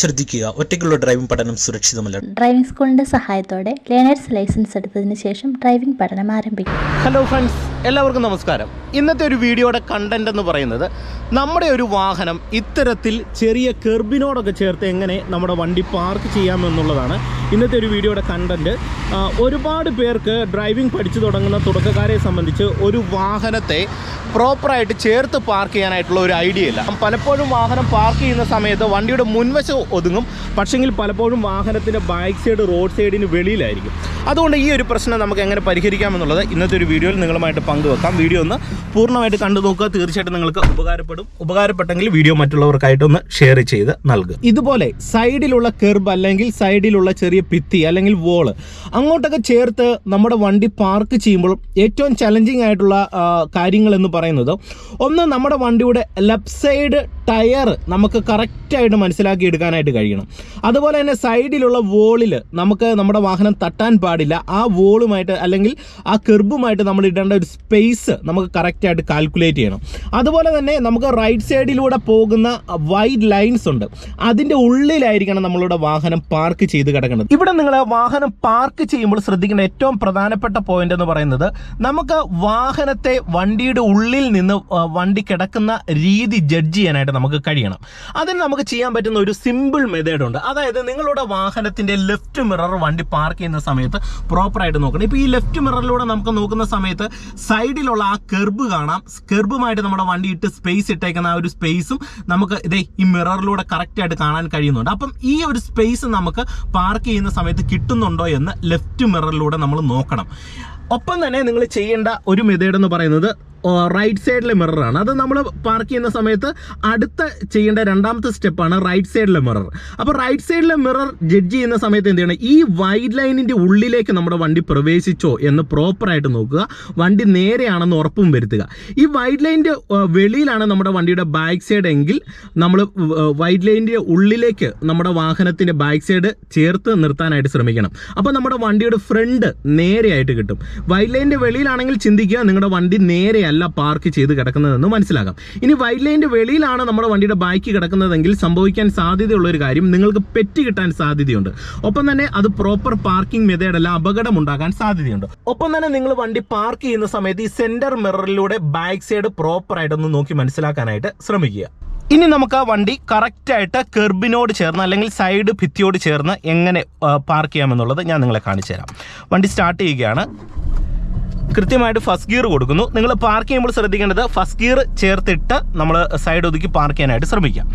ശ്രദ്ധിക്കുക. ഒറ്റയ്ക്കുള്ള ഡ്രൈവിംഗ് പഠനം സുരക്ഷിതമല്ല. ഡ്രൈവിംഗ് സ്കൂളിന്റെ സഹായത്തോടെ ലേണേഴ്സ് ലൈസൻസ് എടുത്തതിന് ശേഷം ഡ്രൈവിംഗ് പഠനം ആരംഭിക്കും. ഹലോ ഫ്രണ്ട്സ് എല്ലാവർക്കും നമസ്കാരം. ഇന്നത്തെ ഒരു വീഡിയോയുടെ കണ്ടന്റ് എന്ന് പറയുന്നത് നമ്മുടെ ഒരു വാഹനം ഇത്തരത്തിൽ ചെറിയ കെർബിനോടൊക്കെ ചേർത്ത് എങ്ങനെ നമ്മുടെ വണ്ടി പാർക്ക് ചെയ്യാമെന്നുള്ളതാണ് ഇന്നത്തെ ഒരു വീഡിയോയുടെ കണ്ടന്റ് ഒരുപാട് പേർക്ക് ഡ്രൈവിംഗ് പഠിച്ചു തുടങ്ങുന്ന തുടക്കക്കാരെ സംബന്ധിച്ച് ഒരു വാഹനത്തെ പ്രോപ്പറായിട്ട് ചേർത്ത് പാർക്ക് ചെയ്യാനായിട്ടുള്ള ഒരു ഐഡിയ ഇല്ല. പലപ്പോഴും വാഹനം പാർക്ക് ചെയ്യുന്ന സമയത്ത് വണ്ടിയുടെ മുൻവശം ഒതുങ്ങും. പക്ഷെങ്കിൽ പലപ്പോഴും വാഹനത്തിന്റെ ബാക്ക് സൈഡ് റോഡ് സൈഡിന് വെളിയിലായിരിക്കും. അതുകൊണ്ട് ഈ ഒരു പ്രശ്നം നമുക്ക് എങ്ങനെ പരിഹരിക്കാമെന്നുള്ളത് ഇന്നത്തെ ഒരു വീഡിയോയിൽ നിങ്ങളുമായിട്ട് പങ്കുവെക്കാം. വീഡിയോ ഒന്ന് പൂർണമായിട്ട് കണ്ടു നോക്കുക. തീർച്ചയായിട്ടും നിങ്ങൾക്ക് ഉപകാരപ്പെടും. ഉപകാരപ്പെട്ടെങ്കിൽ വീഡിയോ മറ്റുള്ളവർക്കായിട്ട് ഒന്ന് ഷെയർ ചെയ്ത് നൽകുക. ഇതുപോലെ സൈഡിലുള്ള കെർബ് അല്ലെങ്കിൽ സൈഡിലുള്ള ചെറിയ പിത്തി അല്ലെങ്കിൽ വോൾ അങ്ങോട്ടൊക്കെ ചേർത്ത് നമ്മുടെ വണ്ടി പാർക്ക് ചെയ്യുമ്പോൾ ഏറ്റവും ചലഞ്ചിങ് ആയിട്ടുള്ള കാര്യങ്ങൾ എന്ന് പറയുന്നത് ഒന്ന് നമ്മുടെ വണ്ടിയുടെ ലെഫ്റ്റ് സൈഡ് ടയർ നമുക്ക് കറക്റ്റായിട്ട് മനസ്സിലാക്കി എടുക്കാനായിട്ട് കഴിയണം. അതുപോലെ തന്നെ സൈഡിലുള്ള വോളിൽ നമുക്ക് നമ്മുടെ വാഹനം തട്ടാൻ പാടില്ല. ആ വോളുമായിട്ട് അല്ലെങ്കിൽ ആ കെർബുമായിട്ട് നമ്മൾ ഇടേണ്ട ഒരു സ്പേസ് നമുക്ക് കറക്റ്റായിട്ട് കാൽക്കുലേറ്റ് ചെയ്യണം. അതുപോലെ തന്നെ നമുക്ക് റൈറ്റ് സൈഡിലൂടെ പോകുന്ന വൈഡ് ലൈൻസ് ഉണ്ട്. അതിന്റെ ഉള്ളിലായിരിക്കണം നമ്മളുടെ വാഹനം പാർക്ക് ചെയ്ത് കിടക്കുന്നത്. ഇവിടെ നിങ്ങൾ വാഹനം പാർക്ക് ചെയ്യുമ്പോൾ ശ്രദ്ധിക്കേണ്ട ഏറ്റവും പ്രധാനപ്പെട്ട പോയിന്റ് എന്ന് പറയുന്നത് നമുക്ക് വാഹനത്തെ വണ്ടിയുടെ ഉള്ളിൽ നിന്ന് വണ്ടി കിടക്കുന്ന രീതി ജഡ്ജ് ചെയ്യാനായിട്ട് നമുക്ക് കഴിയണം. അതിന് നമുക്ക് ചെയ്യാൻ പറ്റുന്ന ഒരു സിമ്പിൾ മെത്തേഡ് ഉണ്ട്. അതായത് നിങ്ങളുടെ വാഹനത്തിന്റെ ലെഫ്റ്റ് മിറർ വണ്ടി പാർക്ക് ചെയ്യുന്ന സമയത്ത് പ്രോപ്പറായിട്ട് നോക്കണം. ഇപ്പോൾ ഈ ലെഫ്റ്റ് മിററിലൂടെ നമുക്ക് നോക്കുന്ന സമയത്ത് സൈഡിലുള്ള ആ കെർബ് കാണാം. കെർബുമായിട്ട് നമ്മുടെ വണ്ടി ഇട്ട് സ്പേസ് ഇട്ടേക്കുന്ന ആ ഒരു സ്പേസും നമുക്ക് ഇതേ ഈ മിററിലൂടെ കറക്റ്റ് ആയിട്ട് കാണാൻ കഴിയുന്നുണ്ട്. അപ്പം ഈ ഒരു സ്പേസ് നമുക്ക് പാർക്ക് ചെയ്യുന്ന സമയത്ത് കിട്ടുന്നുണ്ടോ എന്ന് ലെഫ്റ്റ് മിററിലൂടെ നമ്മൾ നോക്കണം. ഒപ്പം തന്നെ നിങ്ങൾ ചെയ്യേണ്ട ഒരു മെത്തേഡ് എന്ന് പറയുന്നത് റൈറ്റ് സൈഡിലെ മിററാണ് അത് നമ്മൾ പാർക്ക് ചെയ്യുന്ന സമയത്ത് അടുത്ത ചെയ്യേണ്ട രണ്ടാമത്തെ സ്റ്റെപ്പാണ് റൈറ്റ് സൈഡിലെ മിറർ അപ്പോൾ റൈറ്റ് സൈഡിലെ മിറർ ജഡ്ജ് ചെയ്യുന്ന സമയത്ത് എന്ത് ചെയ്യണം? ഈ വൈഡ് ലൈനിന്റെ ഉള്ളിലേക്ക് നമ്മുടെ വണ്ടി പ്രവേശിച്ചോ എന്ന് പ്രോപ്പറായിട്ട് നോക്കുക. വണ്ടി നേരെയാണെന്ന് ഉറപ്പും വരുത്തുക. ഈ വൈഡ് ലൈന്റെ വെളിയിലാണ് നമ്മുടെ വണ്ടിയുടെ ബാക്ക് സൈഡ് എങ്കിൽ നമ്മൾ വൈഡ് ലൈനിന്റെ ഉള്ളിലേക്ക് നമ്മുടെ വാഹനത്തിന്റെ ബാക്ക് സൈഡ് ചേർത്ത് നിർത്താനായിട്ട് ശ്രമിക്കണം. അപ്പോൾ നമ്മുടെ വണ്ടിയുടെ ഫ്രണ്ട് നേരെയായിട്ട് കിട്ടും. വൈഡ് ലൈനിന്റെ വെളിയിലാണെങ്കിൽ ചിന്തിക്കുക നിങ്ങളുടെ വണ്ടി നേരെയല്ല. പാർക്ക് ചെയ്ത് കിടക്കുന്നതെന്ന് മനസ്സിലാക്കാം ഇനി വൈറ്റ് ലൈനിന്റെ വെളിയിലാണ് നമ്മുടെ വണ്ടിയുടെ ബൈക്ക് കിടക്കുന്നതെങ്കിൽ സംഭവിക്കാൻ സാധ്യതയുള്ള ഒരു കാര്യം നിങ്ങൾക്ക് പെറ്റ് കിട്ടാൻ സാധ്യതയുണ്ട്. ഒപ്പം തന്നെ അത് പ്രോപ്പർ പാർക്കിംഗ് മെതേഡല്ല അല്ല അപകടം ഉണ്ടാകാൻ സാധ്യതയുണ്ട്. ഒപ്പം തന്നെ നിങ്ങൾ വണ്ടി പാർക്ക് ചെയ്യുന്ന സമയത്ത് ഈ സെന്റർ മിററിലൂടെ ബാക്ക് സൈഡ് പ്രോപ്പർ ആയിട്ടൊന്ന് നോക്കി മനസ്സിലാക്കാനായിട്ട് ശ്രമിക്കുക. ഇനി നമുക്ക് ആ വണ്ടി കറക്റ്റായിട്ട് കെർബിനോട് ചേർന്ന് അല്ലെങ്കിൽ സൈഡ് ഭിത്തിയോട് ചേർന്ന് എങ്ങനെ പാർക്ക് ചെയ്യാമെന്നുള്ളത് ഞാൻ നിങ്ങളെ കാണിച്ചു തരാം വണ്ടി സ്റ്റാർട്ട് ചെയ്യുകയാണ്. കൃത്യമായിട്ട് ഫസ്റ്റ് ഗിയർ കൊടുക്കുന്നു. നിങ്ങൾ പാർക്ക് ചെയ്യുമ്പോൾ ശ്രദ്ധിക്കേണ്ടത് ഫസ്റ്റ് ഗിയർ ചേർത്തിട്ട് നമ്മൾ സൈഡ് ഒതുക്കി പാർക്ക് ചെയ്യാനായിട്ട് ശ്രമിക്കാം.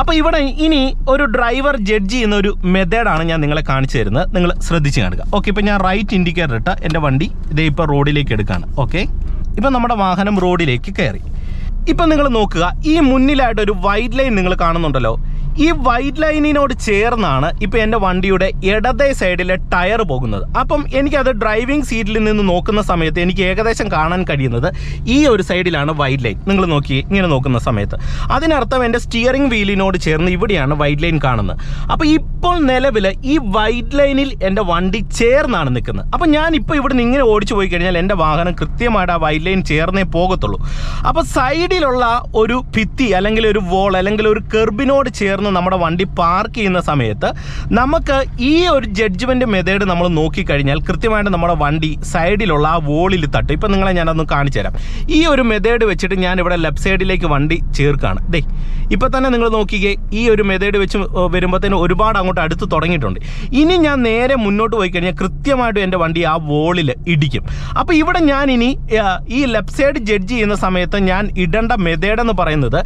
അപ്പോൾ ഇവിടെ ഇനി ഒരു ഡ്രൈവർ ജഡ്ജ് ചെയ്യുന്ന ഒരു മെത്തേഡാണ് ഞാൻ നിങ്ങളെ കാണിച്ചു തരുന്നത്. നിങ്ങൾ ശ്രദ്ധിച്ച് കാണുക. ഓക്കെ ഇപ്പോൾ ഞാൻ റൈറ്റ് ഇൻഡിക്കേറ്റർ ഇട്ട എന്റെ വണ്ടി ഇതേ ഇപ്പോൾ റോഡിലേക്ക് എടുക്കുകയാണ് ഓക്കെ ഇപ്പം നമ്മുടെ വാഹനം റോഡിലേക്ക് കയറി. ഇപ്പം നിങ്ങൾ നോക്കുക ഈ മുന്നിലായിട്ട് ഒരു വൈറ്റ് ലൈൻ നിങ്ങൾ കാണുന്നുണ്ടല്ലോ. ഈ വൈറ്റ് ലൈനിനോട് ചേർന്നാണ് ഇപ്പൊ എന്റെ വണ്ടിയുടെ ഇടതേ സൈഡിലെ ടയർ പോകുന്നത്. അപ്പം എനിക്കത് ഡ്രൈവിംഗ് സീറ്റിൽ നിന്ന് നോക്കുന്ന സമയത്ത് എനിക്ക് ഏകദേശം കാണാൻ കഴിയുന്നത് ഈ ഒരു സൈഡിലാണ് വൈറ്റ് ലൈൻ. നിങ്ങൾ നോക്കി ഇങ്ങനെ നോക്കുന്ന സമയത്ത്. അതിനർത്ഥം എന്റെ സ്റ്റിയറിംഗ് വീലിനോട് ചേർന്ന് ഇവിടെയാണ് വൈറ്റ് ലൈൻ കാണുന്നത്. അപ്പോൾ ഇപ്പോൾ നിലവിൽ ഈ വൈറ്റ് ലൈനിൽ എന്റെ വണ്ടി ചേർന്നാണ് നിൽക്കുന്നത്. അപ്പോൾ ഇവിടെ നിന്ന് ഇങ്ങനെ ഓടിച്ചു പോയി കഴിഞ്ഞാൽ എന്റെ വാഹനം കൃത്യമായിട്ട് ആ വൈറ്റ് ലൈൻ ചേർന്നേ പോകത്തുള്ളൂ. അപ്പോൾ സൈഡിലുള്ള ഒരു ഭിത്തി അല്ലെങ്കിൽ ഒരു വോൾ അല്ലെങ്കിൽ ഒരു കെർബിനോട് ചേർന്ന് നമ്മുടെ വണ്ടി പാർക്ക് ചെയ്യുന്ന സമയത്ത് നമുക്ക് ഈ ഒരു ജഡ്ജ്മെന്റ് മെത്തേഡ് നമ്മൾ നോക്കിക്കഴിഞ്ഞാൽ കൃത്യമായിട്ട് നമ്മുടെ വണ്ടി സൈഡിലുള്ള ആ വോളിൽ തട്ടും. ഇപ്പം നിങ്ങളെ ഞാനൊന്ന് കാണിച്ചു തരാം ഈ ഒരു മെത്തേഡ് വെച്ചിട്ട് ഞാൻ ഇവിടെ ലെഫ്റ്റ് സൈഡിലേക്ക് വണ്ടി ചേർക്കുകയാണ് ദേ ഇപ്പം തന്നെ നിങ്ങൾ നോക്കിക്കേ ഈ ഒരു മെത്തേഡ് വെച്ച് വരുമ്പോഴത്തേന് ഒരുപാട് അങ്ങോട്ട് അടുത്ത് തുടങ്ങിയിട്ടുണ്ട്. ഇനി ഞാൻ നേരെ മുന്നോട്ട് പോയി കഴിഞ്ഞാൽ കൃത്യമായിട്ടും എന്റെ വണ്ടി ആ വോളിൽ ഇടിക്കും. അപ്പോൾ ഇവിടെ ഞാൻ ഇനി ഈ ലെഫ്റ്റ് സൈഡ് ജഡ്ജ് ചെയ്യുന്ന സമയത്ത് ഞാൻ ഇടേണ്ട മെത്തേഡ് എന്ന് പറയുന്നത്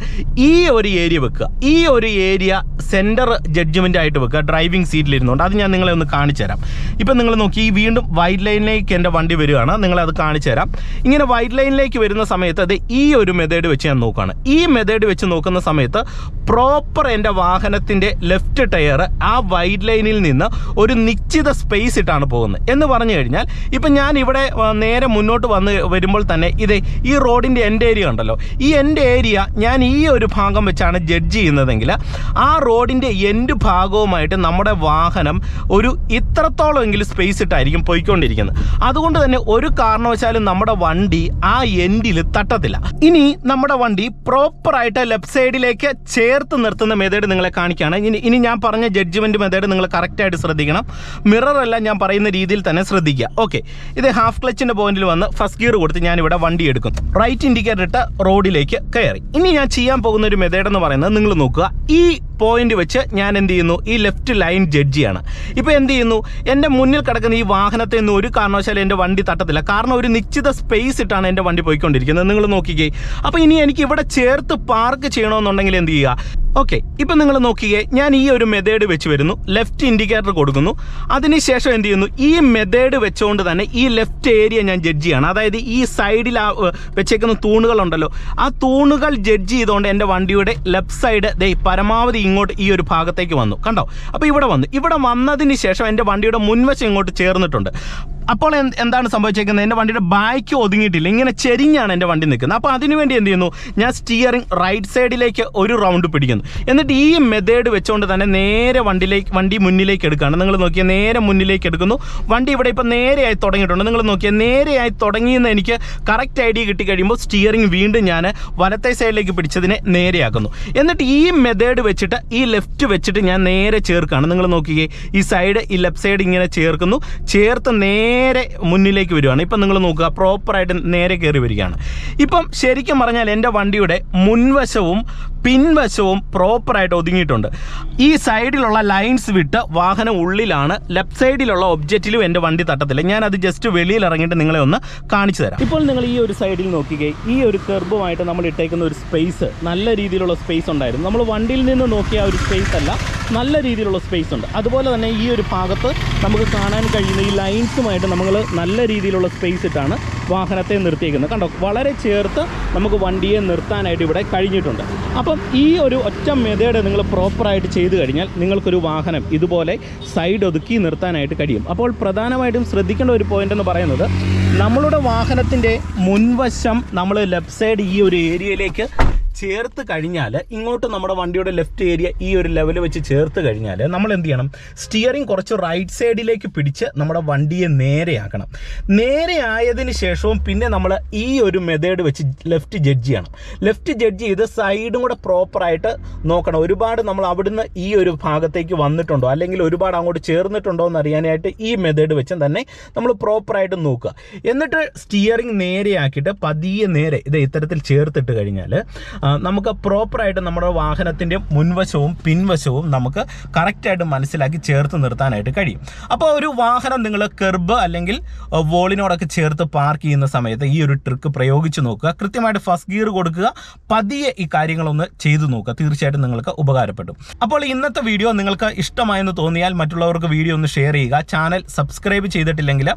ഈ ഒരു ഏരിയ വെക്കുക. ഈ ഒരു ഏരിയ സെന്റർ ജഡ്ജ്മെന്റ് ആയിട്ട് വെക്കുക ഡ്രൈവിംഗ് സീറ്റിലിരുന്നുകൊണ്ട് അത് ഞാൻ നിങ്ങളെ ഒന്ന് കാണിച്ചു തരാം. ഇപ്പം നിങ്ങൾ നോക്കി വീണ്ടും വൈറ്റ് ലൈനിലേക്ക് എന്റെ വണ്ടി വരികയാണ് നിങ്ങളെ അത് കാണിച്ചു തരാം. ഇങ്ങനെ വൈറ്റ് ലൈനിലേക്ക് വരുന്ന സമയത്ത് അത് ഈ ഒരു മെത്തേഡ് വെച്ച് ഞാൻ നോക്കുകയാണ് ഈ മെത്തേഡ് വെച്ച് നോക്കുന്ന സമയത്ത് പ്രോപ്പർ എന്റെ വാഹനത്തിന്റെ ലെഫ്റ്റ് ടയർ ആ വൈറ്റ് ലൈനിൽ നിന്ന് ഒരു നിശ്ചിത സ്പേസ് ഇട്ടാണ് പോകുന്നത്. എന്ന് പറഞ്ഞു കഴിഞ്ഞാൽ ഇപ്പം ഞാൻ ഇവിടെ നേരെ മുന്നോട്ട് വന്ന് വരുമ്പോൾ തന്നെ ഇതേ ഈ റോഡിന്റെ എന്റെ ഏരിയ ഉണ്ടല്ലോ. ഈ എന്റെ ഏരിയ ഞാൻ ഈ ഒരു ഭാഗം വെച്ചാണ് ജഡ്ജ് ചെയ്യുന്നതെങ്കിൽ ആ റോഡിന്റെ എൻഡ് ഭാഗവുമായിട്ട് നമ്മുടെ വാഹനം ഒരു ഇത്രത്തോളമെങ്കിലും സ്പേസ് ഇട്ടായിരിക്കും പോയിക്കൊണ്ടിരിക്കുന്നത്. അതുകൊണ്ട് തന്നെ ഒരു കാരണവശാലും നമ്മുടെ വണ്ടി ആ എൻഡിൽ തട്ടത്തില്ല. ഇനി നമ്മുടെ വണ്ടി പ്രോപ്പറായിട്ട് ലെഫ്റ്റ് സൈഡിലേക്ക് ചേർത്ത് നിർത്തുന്ന മെത്തേഡ് നിങ്ങളെ കാണിക്കുകയാണ്. ഇനി ഇനി ഞാൻ പറഞ്ഞ ജഡ്ജ്മെന്റ് മെത്തേഡ് നിങ്ങൾ കറക്റ്റായിട്ട് ശ്രദ്ധിക്കണം. മിറർ എല്ലാം ഞാൻ പറയുന്ന രീതിയിൽ തന്നെ ശ്രദ്ധിക്കുക. ഓക്കെ ഇത് ഹാഫ് ക്ലച്ചിന്റെ പോയിന്റിൽ വന്ന് ഫസ്റ്റ് ഗിയർ കൊടുത്ത് ഞാനിവിടെ വണ്ടി എടുക്കും റൈറ്റ് ഇൻഡിക്കേറ്റർ ഇട്ട് റോഡിലേക്ക് കയറി. ഇനി ഞാൻ ചെയ്യാൻ പോകുന്ന ഒരു മെത്തേഡ് എന്ന് പറയുന്നത് നിങ്ങൾ നോക്കുക. ഈ പോയിന്റ് വെച്ച് ഞാൻ എന്ത് ചെയ്യുന്നു? ഈ ലെഫ്റ്റ് ലൈൻ ജഡ്ജിയാണ് ഇപ്പോൾ എന്ത് ചെയ്യുന്നു? എന്റെ മുന്നിൽ കിടക്കുന്ന ഈ വാഹനത്തെ ഒന്നും ഒരു കാരണവശാലും എന്റെ വണ്ടി തട്ടത്തില്ല. കാരണം ഒരു നിശ്ചിത സ്പേസ് ഇട്ടാണ് എന്റെ വണ്ടി പോയിക്കൊണ്ടിരിക്കുന്നത്. നിങ്ങൾ നോക്കിക്കേ. അപ്പോൾ ഇനി എനിക്ക് ഇവിടെ ചേർത്ത് പാർക്ക് ചെയ്യണമെന്നുണ്ടെങ്കിൽ എന്ത് ചെയ്യുക? ഓക്കെ ഇപ്പം നിങ്ങൾ നോക്കിയേ ഞാൻ ഈ ഒരു മെത്തേഡ് വെച്ച് വരുന്നു. ലെഫ്റ്റ് ഇൻഡിക്കേറ്റർ കൊടുക്കുന്നു. അതിനുശേഷം എന്ത് ചെയ്യുന്നു? ഈ മെത്തേഡ് വെച്ചുകൊണ്ട് തന്നെ ഈ ലെഫ്റ്റ് ഏരിയ ഞാൻ ജഡ്ജ് ചെയ്യണം. അതായത് ഈ സൈഡിൽ ആ വെച്ചേക്കുന്ന തൂണുകളുണ്ടല്ലോ. ആ തൂണുകൾ ജഡ്ജ് ചെയ്തുകൊണ്ട് എന്റെ വണ്ടിയുടെ ലെഫ്റ്റ് സൈഡ് ദേ പരമാവധി ഇങ്ങോട്ട് ഈ ഒരു ഭാഗത്തേക്ക് വന്നു. കണ്ടോ? അപ്പോൾ ഇവിടെ വന്നു. ഇവിടെ വന്നതിന് ശേഷം എന്റെ വണ്ടിയുടെ മുൻവശം ഇങ്ങോട്ട് ചേർന്നിട്ടുണ്ട്. അപ്പോൾ എന്താണ് സംഭവിച്ചേക്കുന്നത്? എന്റെ വണ്ടിയുടെ ബാക്ക് ഒതുങ്ങിയിട്ടില്ല. ഇങ്ങനെ ചെരിഞ്ഞാണ് എന്റെ വണ്ടി നിൽക്കുന്നത്. അപ്പോൾ അതിനുവേണ്ടി എന്ത് ചെയ്യുന്നു? ഞാൻ സ്റ്റിയറിംഗ് റൈറ്റ് സൈഡിലേക്ക് ഒരു റൗണ്ട് പിടിക്കുന്നു. എന്നിട്ട് ഈ മെത്തേഡ് വെച്ചുകൊണ്ട് തന്നെ നേരെ വണ്ടിയിലേക്ക് വണ്ടി മുന്നിലേക്ക് എടുക്കുകയാണ്. നിങ്ങൾ നോക്കിയാൽ നേരെ മുന്നിലേക്ക് എടുക്കുന്നു. വണ്ടി ഇവിടെ ഇപ്പോൾ നേരെയായി തുടങ്ങിയിട്ടുണ്ട്. നിങ്ങൾ നോക്കിയാൽ നേരെയായി തുടങ്ങിയെന്ന് എനിക്ക് കറക്റ്റ് ഐഡിയ കിട്ടി കഴിയുമ്പോൾ സ്റ്റിയറിംഗ് വീണ്ടും ഞാൻ വലത്തെ സൈഡിലേക്ക് പിടിച്ചതിനെ നേരെയാക്കുന്നു. എന്നിട്ട് ഈ മെത്തേഡ് വെച്ചിട്ട് ഈ ലെഫ്റ്റ് വെച്ചിട്ട് ഞാൻ നേരെ ചേർക്കുകയാണ്. നിങ്ങൾ നോക്കിയേ ഈ സൈഡ് ഈ ലെഫ്റ്റ് സൈഡ് ഇങ്ങനെ ചേർക്കുന്നു. ചേർത്ത് നേരെ മുന്നിലേക്ക് വരികയാണ് ഇപ്പം നിങ്ങൾ നോക്കുക പ്രോപ്പറായിട്ട് നേരെ കയറി വരികയാണ്. ഇപ്പം ശരിക്കും പറഞ്ഞാൽ എന്റെ വണ്ടിയുടെ മുൻവശവും പിൻവശവും പ്രോപ്പറായിട്ട് ഒതുങ്ങിയിട്ടുണ്ട്. ഈ സൈഡിലുള്ള ലൈൻസ് വിട്ട് വാഹനം ഉള്ളിലാണ് ലെഫ്റ്റ് സൈഡിലുള്ള ഒബ്ജക്റ്റിലും എന്റെ വണ്ടി തട്ടത്തില്ല. ഞാനത് ജസ്റ്റ് വെളിയിൽ ഇറങ്ങിയിട്ട് നിങ്ങളെ ഒന്ന് കാണിച്ചു തരാം. ഇപ്പോൾ നിങ്ങൾ ഈ ഒരു സൈഡിൽ നോക്കിക്കേ ഈ ഒരു കെർബുമായിട്ട് നമ്മൾ ഇട്ടേക്കുന്ന ഒരു സ്പേസ് നല്ല രീതിയിലുള്ള സ്പേസ് ഉണ്ടായിരുന്നു. നമ്മൾ വണ്ടിയിൽ നിന്ന് നോക്കിയ ഒരു സ്പേസ് അല്ല നല്ല രീതിയിലുള്ള സ്പേസ് ഉണ്ട്. അതുപോലെ തന്നെ ഈ ഒരു ഭാഗത്ത് നമുക്ക് കാണാൻ കഴിയുന്ന ഈ ലൈൻസുമായിട്ട് നമ്മൾ നല്ല രീതിയിലുള്ള സ്പേസ് ഇട്ടാണ് വാഹനത്തെ നിർത്തിയേക്കുന്നത്. കണ്ടോ? വളരെ ചേർത്ത് നമുക്ക് വണ്ടിയെ നിർത്താനായിട്ട് ഇവിടെ കഴിഞ്ഞിട്ടുണ്ട്. അപ്പം ഈ ഒരു ഒറ്റ മെതേഡ് നിങ്ങൾ പ്രോപ്പറായിട്ട് ചെയ്തു കഴിഞ്ഞാൽ നിങ്ങൾക്കൊരു വാഹനം ഇതുപോലെ സൈഡ് ഒതുക്കി നിർത്താനായിട്ട് കഴിയും. അപ്പോൾ പ്രധാനമായിട്ടും ശ്രദ്ധിക്കേണ്ട ഒരു പോയിന്റ് എന്ന് പറയുന്നത് നമ്മളുടെ വാഹനത്തിന്റെ മുൻവശം നമ്മൾ ലെഫ്റ്റ് സൈഡ് ഈ ഒരു ഏരിയയിലേക്ക് ചേർത്ത് കഴിഞ്ഞാൽ ഇങ്ങോട്ട് നമ്മുടെ വണ്ടിയുടെ ലെഫ്റ്റ് ഏരിയ ഈ ഒരു ലെവൽ വെച്ച് ചേർത്ത് കഴിഞ്ഞാൽ നമ്മൾ എന്ത് ചെയ്യണം? സ്റ്റിയറിംഗ് കുറച്ച് റൈറ്റ് സൈഡിലേക്ക് പിടിച്ച് നമ്മുടെ വണ്ടിയെ നേരെയാക്കണം. നേരെ ആയതിനു ശേഷവും പിന്നെ നമ്മൾ ഈ ഒരു മെത്തേഡ് വെച്ച് ലെഫ്റ്റ് ജഡ്ജ് ചെയ്യണം. ലെഫ്റ്റ് ജഡ്ജ് ചെയ്ത് സൈഡും കൂടെ പ്രോപ്പറായിട്ട് നോക്കണം. ഒരുപാട് നമ്മൾ അവിടുന്ന് ഈ ഒരു ഭാഗത്തേക്ക് വന്നിട്ടുണ്ടോ? അല്ലെങ്കിൽ ഒരുപാട് അങ്ങോട്ട് ചേർന്നിട്ടുണ്ടോ എന്ന് അറിയാനായിട്ട് ഈ മെത്തേഡ് വെച്ച് തന്നെ നമ്മൾ പ്രോപ്പറായിട്ട് നോക്കുക. എന്നിട്ട് സ്റ്റിയറിംഗ് നേരെയാക്കിയിട്ട് പതിയെ നേരെ ഇത് ഇത്തരത്തിൽ ചേർത്തിട്ട് കഴിഞ്ഞാൽ നമുക്ക് പ്രോപ്പറായിട്ട് നമ്മുടെ വാഹനത്തിന്റെ മുൻവശവും പിൻവശവും നമുക്ക് കറക്റ്റായിട്ട് മനസ്സിലാക്കി ചേർത്ത് നിർത്താനായിട്ട് കഴിയും. അപ്പോൾ ഒരു വാഹനം നിങ്ങൾ കെർബ് അല്ലെങ്കിൽ വോളിനോടൊക്കെ ചേർത്ത് പാർക്ക് ചെയ്യുന്ന സമയത്ത് ഈ ഒരു ട്രിക്ക് പ്രയോഗിച്ച് നോക്കുക. കൃത്യമായിട്ട് ഫസ്റ്റ് ഗിയർ കൊടുക്കുക. പതിയെ ഈ കാര്യങ്ങളൊന്ന് ചെയ്തു നോക്കുക. തീർച്ചയായിട്ടും നിങ്ങൾക്ക് ഉപകാരപ്പെടും. അപ്പോൾ ഇന്നത്തെ വീഡിയോ നിങ്ങൾക്ക് ഇഷ്ടമായെന്ന് തോന്നിയാൽ മറ്റുള്ളവർക്ക് വീഡിയോ ഒന്ന് ഷെയർ ചെയ്യുക. ചാനൽ സബ്സ്ക്രൈബ് ചെയ്തിട്ടില്ലെങ്കിൽ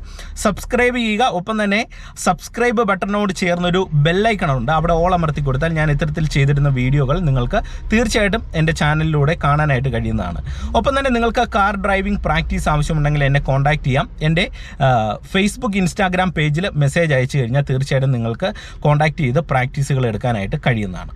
സബ്സ്ക്രൈബ് ചെയ്യുക. ഒപ്പം തന്നെ സബ്സ്ക്രൈബ് ബട്ടണിനോട് ചേർന്നൊരു ബെല്ലൈക്കണുണ്ട് അവിടെ ഓൾ അമർത്തി കൊടുത്താൽ ഞാൻ ഇത്തരത്തിൽ ചെയ്തിരുന്ന വീഡിയോകൾ നിങ്ങൾക്ക് തീർച്ചയായിട്ടും എന്റെ ചാനലിലൂടെ കാണാനായിട്ട് കഴിയുന്നതാണ്. ഒപ്പം തന്നെ നിങ്ങൾക്ക് കാർ ഡ്രൈവിംഗ് പ്രാക്ടീസ് ആവശ്യമുണ്ടെങ്കിൽ എന്നെ കോൺടാക്ട് ചെയ്യാം. എന്റെ ഫേസ്ബുക്ക് ഇൻസ്റ്റാഗ്രാം പേജിൽ മെസ്സേജ് അയച്ചു കഴിഞ്ഞാൽ തീർച്ചയായിട്ടും നിങ്ങൾക്ക് കോൺടാക്ട് ചെയ്ത് പ്രാക്ടീസുകൾ എടുക്കാനായിട്ട് കഴിയുന്നതാണ്.